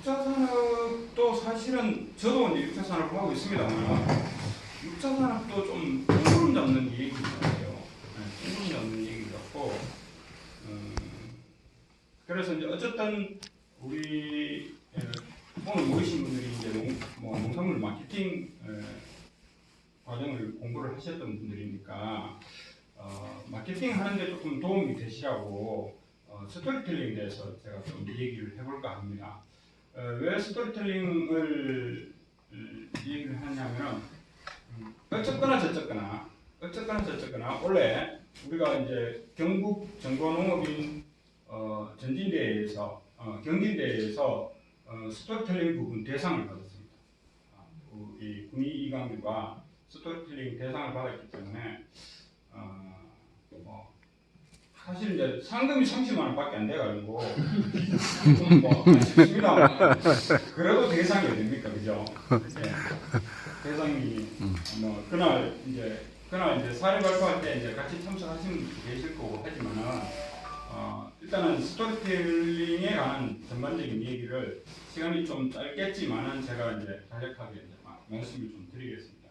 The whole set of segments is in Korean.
육자 산업도 사실은 저도 이제 육자 산업을 하고 있습니다만 육자 산업도 좀 뜬구름 잡는 얘기인 것 같아요. 네, 뜬구름 잡는 얘기인 것 같고 음, 그래서 이제 어쨌든 우리 에, 오늘 모이신 분들이 이제 농, 뭐 농산물 마케팅 에, 과정을 공부를 하셨던 분들이니까 어, 마케팅 하는데 조금 도움이 되시라고 어, 스토리텔링에 대해서 제가 좀 얘기를 해볼까 합니다. 어, 왜 스토리텔링을 음, 얘기를 하냐면 음, 어쨌거나 저쨌거나 어쨌거나 저쨌거나 원래 우리가 이제 경북 정보농업인 어, 전진대회에서 어, 경진대회에서 어, 스토리텔링 부분 대상을 받았습니다. 아, 그이 군의 이강규가 스토리텔링 대상을 받았기 때문에 어, 뭐 사실 이제 상금이 30만 원밖에 안 돼가지고 아쉽습니다. 그래도 대상이 됩니까, 그죠? 예. 대상이 뭐 그날 이제 그날 이제 사례 발표할 때 이제 같이 참석하시는 분도 계실 거고 하지만은 어, 일단은 스토리텔링에 관한 전반적인 얘기를 시간이 좀 짧겠지만은 제가 이제 간략하게 이제 마- 말씀을 좀 드리겠습니다.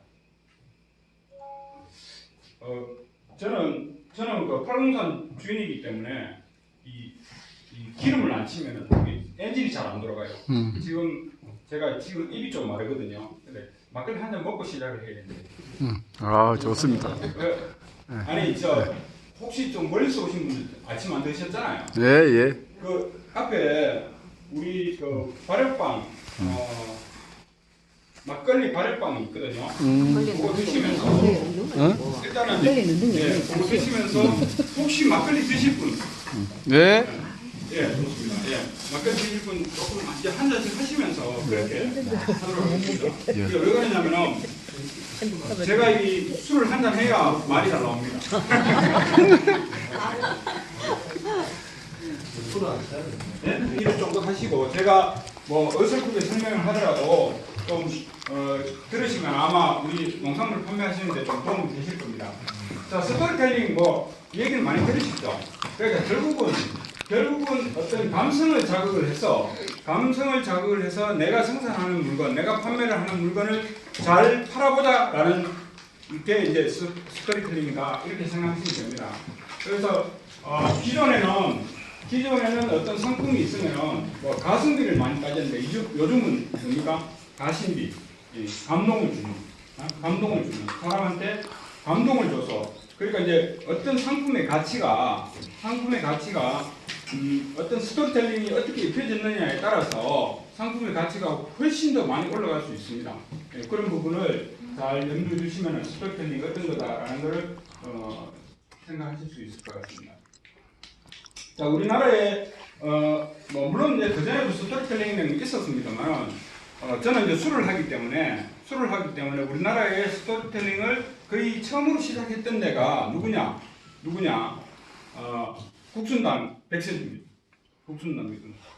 어, 저는 저는 그 팔공산 주인이기 때문에 이, 이 기름을 안 치면은 이게 엔진이 잘 안 돌아가요. 음. 지금 제가 지금 입이 좀 마르거든요. 근데 막걸리 한 잔 먹고 시작을 해야 되는데. 아 좋습니다. 왜? 아니 저 혹시 좀 멀리서 오신 분들 아침 안 드셨잖아요. 예 예. 그 앞에 우리 그 발효빵 어, 막걸리 발효빵이 있거든요. 음. 그거 드시면서 어? 일단은 예. 그거 드시면서 혹시 막걸리 드실 분 예. 예, 좋습니다. 예, 막걸리 드실 분 조금 이제 한 잔씩 하시면서 그렇게 하도록 하겠습니다. 예. 이게 왜 그러냐면은 제가 이 술을 한 잔 해야 말이 잘 나옵니다. 네? 이런 정도 하시고 제가 뭐 어설프게 설명을 하더라도 좀 어, 들으시면 아마 우리 농산물 판매하시는데 좀 도움이 되실 겁니다. 자 스토리텔링 뭐 얘기를 많이 들으시죠. 그러니까 결국은 결국은 어떤 감성을 자극을 해서 감성을 자극을 해서 내가 생산하는 물건, 내가 판매를 하는 물건을 잘 팔아보자라는 이게 이제 스- 스토리텔링이다 이렇게 생각하시면 됩니다. 그래서 어, 기존에는 기존에는 어떤 상품이 있으면은 뭐 가성비를 많이 따졌는데 요즘, 요즘은 뭡니까 가심비, 이 감동을 주는, 아, 감동을 주는 사람한테 감동을 줘서 그러니까 이제 어떤 상품의 가치가 상품의 가치가 음, 어떤 스토리텔링이 어떻게 입혀졌느냐에 따라서 상품의 가치가 훨씬 더 많이 올라갈 수 있습니다. 예, 그런 부분을 잘 염두에 두시면 스토리텔링이 어떤 거다라는 것을 어, 생각하실 수 있을 것 같습니다. 자, 우리나라에 어, 뭐 물론 이제 그 전에도 스토리텔링이 있었습니다만 어, 저는 이제 술을 하기 때문에 술을 하기 때문에 우리나라의 스토리텔링을 거의 처음으로 시작했던 데가 누구냐? 누구냐? 어, 국순당 백세주입니다. 국순당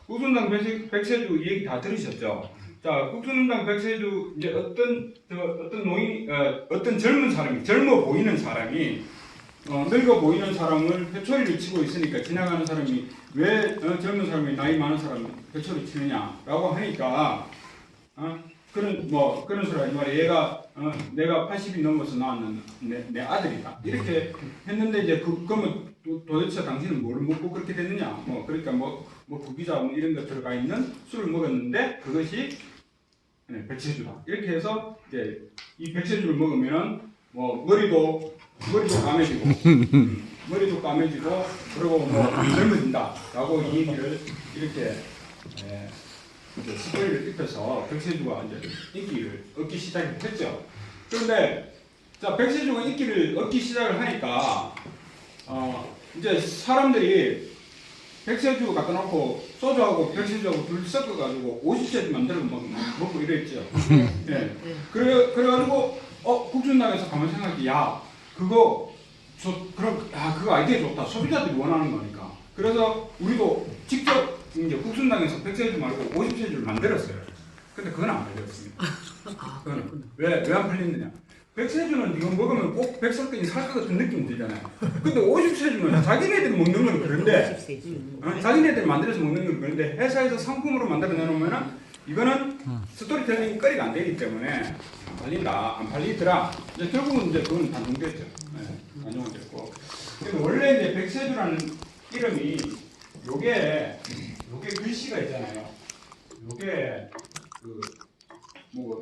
국순당 백세, 백세주 얘기 다 들으셨죠? 자, 국순당 백세주 이제 어떤 저, 어떤 노인 어, 어떤 젊은 사람이 젊어 보이는 사람이 어, 늙어 보이는 사람을 회초리를 치고 있으니까 지나가는 사람이 왜 어, 젊은 사람이 나이 많은 사람이 회초리 치느냐라고 하니까 어, 그런 뭐 그런 소리 하지 말이 얘가 어, 내가 80이 넘어서 낳았는 내, 내 아들이다. 이렇게 했는데 이제 그 그러면 도, 도대체 당신은 뭘 먹고 그렇게 됐느냐? 뭐 그러니까 뭐뭐 구기자분 이런 거 들어가 있는 술을 먹었는데 그것이 네, 백세주다. 이렇게 해서 이제 이 백세주를 먹으면은 뭐 머리도 머리도 까매지고 음, 머리도 까매지고 그리고 뭐 젊어진다라고 이 얘기를 이렇게 예, 이제 스토리를 입혀서 백세주가 이제 인기를 얻기 시작했죠. 그런데 자 백세주가 인기를 얻기 시작을 하니까 어 이제 사람들이 백세주 갖다 놓고 소주하고 백세주하고 둘 섞어가지고 50세주 만들어 먹, 먹고 이랬죠. 예. 그래 그래가지고 어 국준당에서 가만 생각해 야 그거 저 그럼 야 그거 아이디어 좋다 소비자들이 원하는 거니까 그래서 우리도 직접 이제 국순당에서 백세주 말고 50세주를 만들었어요. 근데 그건 안 팔렸습니다. 그거는 왜왜 안 팔렸느냐? 백세주는 이거 먹으면 꼭 백설끈이 살것 같은 느낌이 들잖아요. 근데 오십세주는 자기네들이 먹는 건 그런데 어, 자기네들이 만들어서 먹는 건 그런데 회사에서 상품으로 만들어 내놓으면은 이거는 스토리텔링 거리가 안 되기 때문에 안 팔린다, 안 팔리더라. 이제 결국은 이제 그건 단종됐죠. 네, 단종됐고. 그리고 원래 이제 백세주라는 이름이 요게 요게 글씨가 있잖아요. 요게 그뭐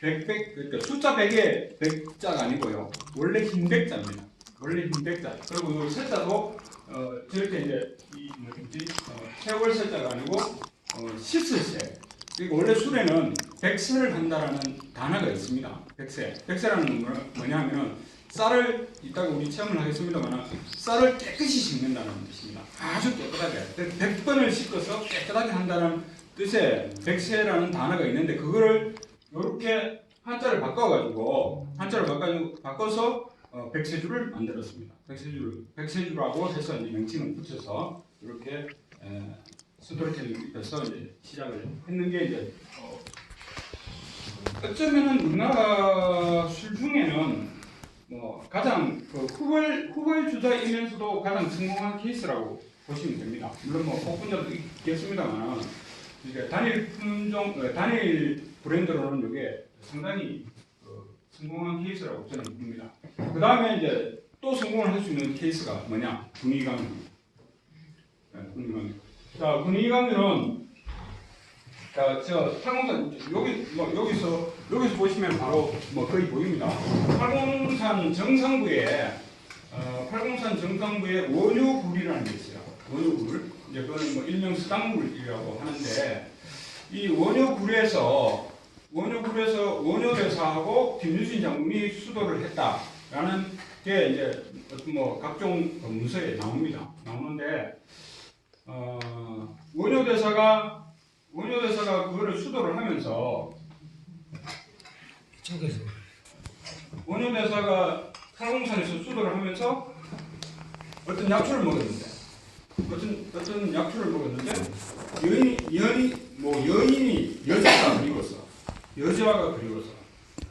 백백 그러니까 숫자 백에 백자가 아니고요. 원래 흰 백자입니다. 원래 흰 백자. 그리고 요 세자도 어 저렇게 이제 이 뭐지 어, 세월 세자가 아니고 어 시슬세. 원래 술에는 백세를 한다라는 단어가 있습니다. 백세. 백세라는 건 뭐냐면은 쌀을 이따가 우리 체험을 하겠습니다만 쌀을 깨끗이 씻는다는 뜻입니다. 아주 깨끗하게. 백 번을 씻어서 깨끗하게 한다는 뜻의 백세라는 단어가 있는데 그거를 이렇게 한자를 바꿔가지고 한자를 바꿔 바꿔서 어, 백세주를 만들었습니다. 백세주를 백세주라고 해서 명칭을 붙여서 이렇게 에, 스토리텔링 입혀서 이제 시작을 했는 게 이제 어, 어쩌면은 우리나라 술 중에는 뭐 가장 그 후발 후발 주자이면서도 가장 성공한 케이스라고 보시면 됩니다. 물론 뭐 폭분자도 있겠습니다만 이게 단일 품종 어, 단일 브랜드로는 이게 상당히 어, 성공한 케이스라고 저는 봅니다. 그 다음에 이제 또 성공을 할 수 있는 케이스가 뭐냐? 군의감유. 네, 군의감유. 자, 군의감유는 자저 팔공산 여기 뭐 여기서 여기서 보시면 바로 뭐 거의 보입니다. 팔공산 정상부에 어, 팔공산 정상부에 원효굴이라는 게 있어요. 원효굴 이제 그거는 뭐 일명 수당굴이라고 하는데 이 원효굴에서 원효굴에서 원효대사하고 김유신 장군이 수도를 했다라는 게 이제 뭐 각종 그 문서에 나옵니다. 나오는데 어, 원효대사가 원효대사가 그거를 수도를 하면서 저기서. 원효대사가 팔공산에서 수도를 하면서 어떤 약초를 먹었는데 어떤 어떤 약초를 먹었는데 여인이 여인이 뭐 여인이 여자가 그리웠어 여자가 그리웠어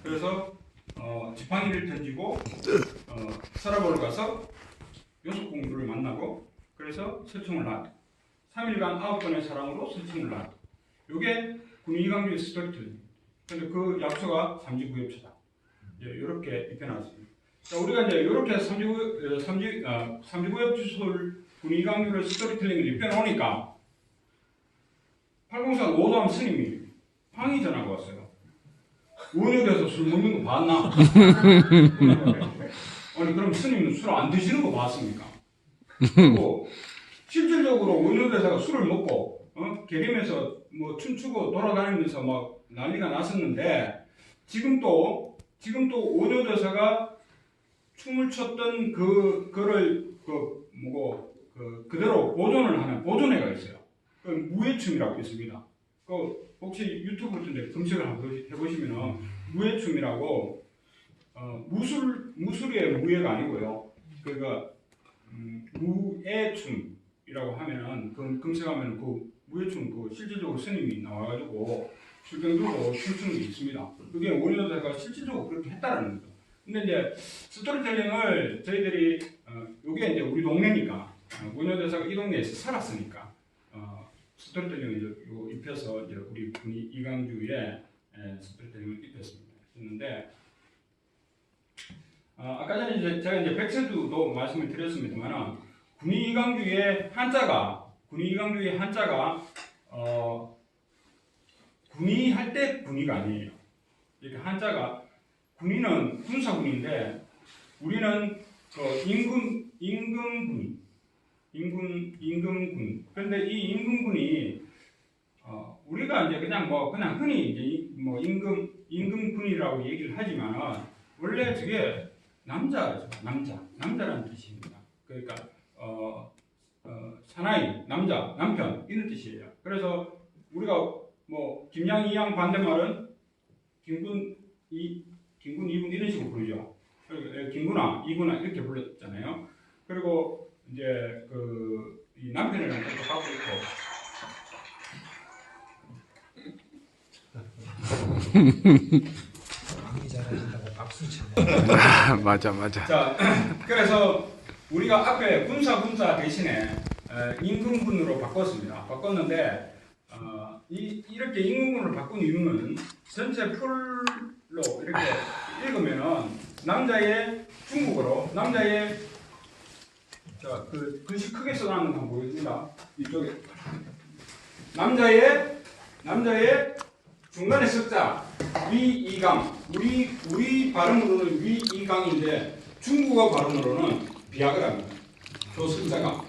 그래서 어, 지팡이를 던지고 어, 서랍으로 가서 요속 공주를 만나고 그래서 설정을 낳았다 3일간 9번의 사랑으로 설정을 낳았다 요게 군의강주의 스토리텔링 근데 그 약초가 삼지구엽초다 이렇게 입혀놨습니다 자, 우리가 이제 이렇게 삼지구 어, 삼지 아, 삼지구엽 주소를 군의강유를 스토리텔링을 입혀놓으니까 팔공산 오도암 스님이 항의 전화가 왔어요. 원효에서 술 먹는 거 봤나? 아니 그럼 스님은 술 안 드시는 거 봤습니까? 그리고 실질적으로 원효대사가 술을 먹고 어? 계림에서 뭐 춤추고 돌아다니면서 막 난리가 났었는데 지금 또 지금 또 원효대사가 춤을 췄던 그 그를 그 뭐고 그 그대로 보존을 하는 보존회가 있어요. 그 무예춤이라고 있습니다. 그 혹시 유튜브 같은데 검색을 한번 해보시면은 무예춤이라고 어, 무술 무술의 무예가 아니고요. 그러니까 음, 무예춤 이라고 하면은 그 검색하면 그 무예춤 그 실질적으로 스님이 나와가지고 술병 들고 춤추는 게 있습니다. 그게 원효대사가 실질적으로 그렇게 했다라는 거죠. 근데 이제 스토리텔링을 저희들이 어, 요게 이제 우리 동네니까 어, 원효대사가 이 동네에서 살았으니까 어, 스토리텔링을 이제 요 입혀서 이제 우리 군이 이강주에 에, 스토리텔링을 입혔습니다. 했는데 어, 아까 전에 이제 제가 이제 백세주도 말씀을 드렸습니다만은 군이 이강주의 한자가 군이 이강주의 한자가 어, 군이 할때 군이가 아니에요. 이렇게 한자가 군인은 군사군인데 우리는 그 임금 임금군 임금 임금군 그런데 이 임금군이 어, 우리가 이제 그냥 뭐 그냥 흔히 이제 이- 뭐 임금 임금군이라고 얘기를 하지만 원래 저게 남자죠 남자 남자라는 뜻입니다. 그러니까 어, 어, 사나이 남자 남편 이런 뜻이에요. 그래서 우리가 뭐 김양 이양 반대말은 김군 이 김군 이군 이런 식으로 부르죠. 그리고 김군아 이군아 이렇게 불렀잖아요. 그리고 이제 그또 하고 있고 강의 잘하신다고 박수 맞아 맞아. 자, 그래서 우리가 앞에 군사 군사 대신에 어, 임금군으로 바꿨습니다. 바꿨는데 어, 이, 이렇게 임금군으로 바꾼 이유는 전체 풀로 이렇게 읽으면은 남자의 중국어로 남자의 자그 글씨 크게 써놨는 거 보여줍니다. 이쪽에 남자의 남자의 중간에 석자 위이강 우리 우리 발음으로는 위이강인데 중국어 발음으로는 비아그라입니다. 조승자강.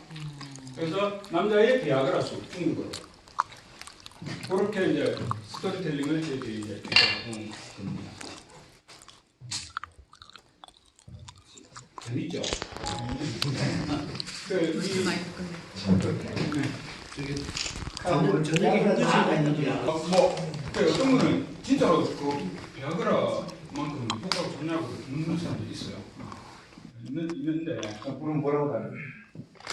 그래서 남자의 비아그라 수 중국어로. 그렇게 이제 스토리텔링을 저희들이 이제 해온 겁니다. 재밌죠? 그 우리 오늘 저녁에 힘드실 거 있는데요. 어, 뭐, 그 어떤 분은 진짜로 그 비아그라만큼 효과가 좋냐고 묻는 사람도 있어요. 있는, 있는데, 그럼 뭐라고 하는?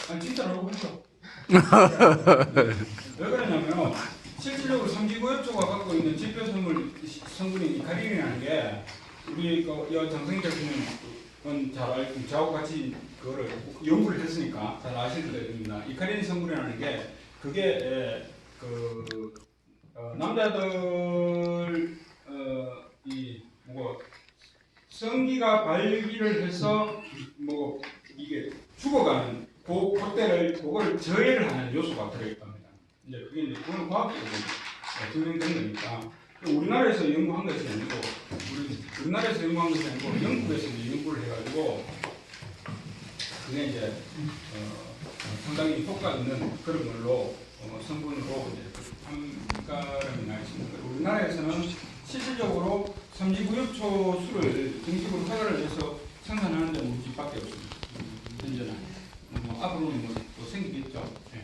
아니, 진짜로 그렇죠. 왜 그러냐면, 실질적으로 삼지구엽조가 갖고 있는 지표 성분, 성분인 이카린이라는 게, 우리 그, 여 장성희 대표님은 잘 알고, 저하고 같이 그거를 연구를 했으니까 잘 아실 겁니다. 이카린 성분이라는 게, 그게, 에, 그, 어, 남자들 어, 이 뭐 성기가 발기를 해서 뭐 이게 죽어가는 그 그때를 그걸 저해를 하는 요소가 들어있답니다. 이제 그게 이제 그건 과학적으로 어, 증명된 거니까 우리나라에서 연구한 것이 아니고 우리 우리나라에서 연구한 것이 아니고 영국에서 연구를 해가지고 그게 이제 어, 상당히 효과 있는 그런 걸로 어, 성분으로 이제 한가람이 나 있습니다. 우리나라에서는 실질적으로 삼지구엽초 수를 정식으로 허가를 해서 생산하는 데는 우리 집밖에 없습니다. 음, 현재는 뭐 앞으로는 뭐또 생기겠죠. 예.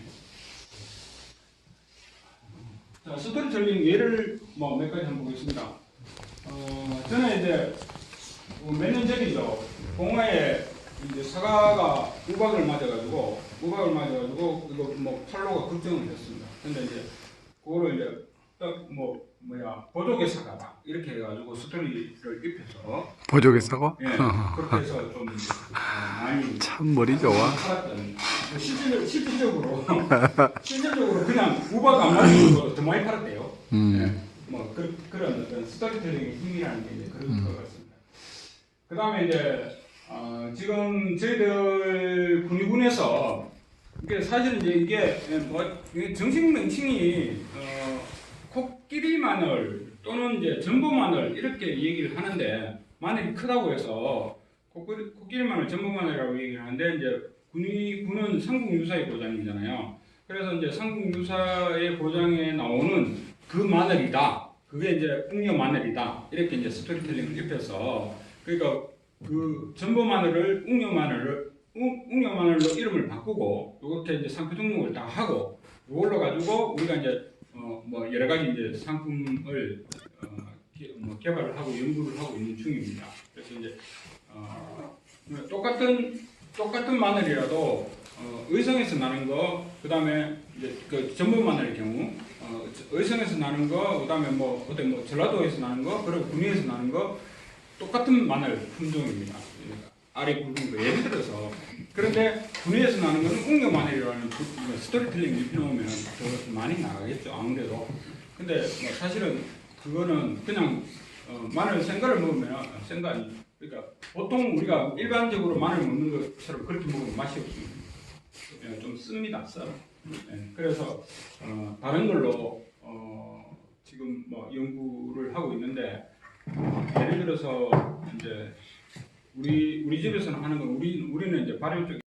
자 스토리텔링 예를 뭐 몇 가지 한번 보겠습니다. 어, 저는 이제 몇 년 전이죠. 봉화에 이제 사과가 우박을 맞아가지고 우박을 맞아가지고 이거 뭐 팔로가 걱정을 했습니다. 근데 이제 그거를 이제 딱 뭐 뭐야 보조개 사과다 이렇게 해가지고 스토리를 입혀서 보조개 사과? 예 그렇게 해서 좀 어, 많이 참 머리 좋아. 팔았던 실질적으로 실질적으로 실질적으로 그냥 우박 안 맞는 거더 많이 팔았대요. 음. 예, 뭐 그, 그런 어떤 스토리텔링의 힘이라는 게 이제 그런 것 같습니다. 그 다음에 이제 어, 지금 저희들 군의군에서 이게 사실은 이제 이게 뭐 이게 정식 명칭이 어, 코 끼리 마늘 또는 이제 전보 마늘 이렇게 얘기를 하는데 마늘이 크다고 해서 코끼리, 마늘, 전보 마늘이라고 얘기를 하는데 이제 군의군은 삼국유사의 고장이잖아요. 그래서 이제 삼국유사의 고장에 나오는 그 마늘이다. 그게 이제 웅녀 마늘이다. 이렇게 이제 스토리텔링을 입혀서 그러니까 그 전보 마늘을 웅녀 마늘을 웅- 웅녀 마늘로 이름을 바꾸고 이렇게 이제 상표 등록을 다 하고 이걸로 가지고 우리가 이제 어 뭐 여러 가지 이제 상품을 어, 개, 뭐 개발을 하고 연구를 하고 있는 중입니다. 그래서 이제 어, 똑같은 똑같은 마늘이라도 어, 의성에서 나는 거, 그 다음에 이제 그 전분 마늘의 경우 어, 의성에서 나는 거, 그 다음에 뭐 어떤 뭐 전라도에서 나는 거, 그리고 군위에서 나는 거 똑같은 마늘 품종입니다. 알이 굵은 거 예를 들어서 그런데 군위에서 나는 거는 웅녀 마늘이라는 그- 뭐 스토리텔링 입혀놓으면 더 많이 나가겠죠 아무래도. 근데 뭐 사실은 그거는 그냥 어, 마늘 생과를 먹으면 아, 생과 아니 그러니까 보통 우리가 일반적으로 마늘 먹는 것처럼 그렇게 먹으면 맛이 없습니다. 그냥 좀 씁니다, 써. 예, 그래서 어, 다른 걸로 어, 지금 뭐 연구를 하고 있는데 어, 예를 들어서 이제 우리 우리 집에서는 하는 건 우리 우리는 이제 발효 쪽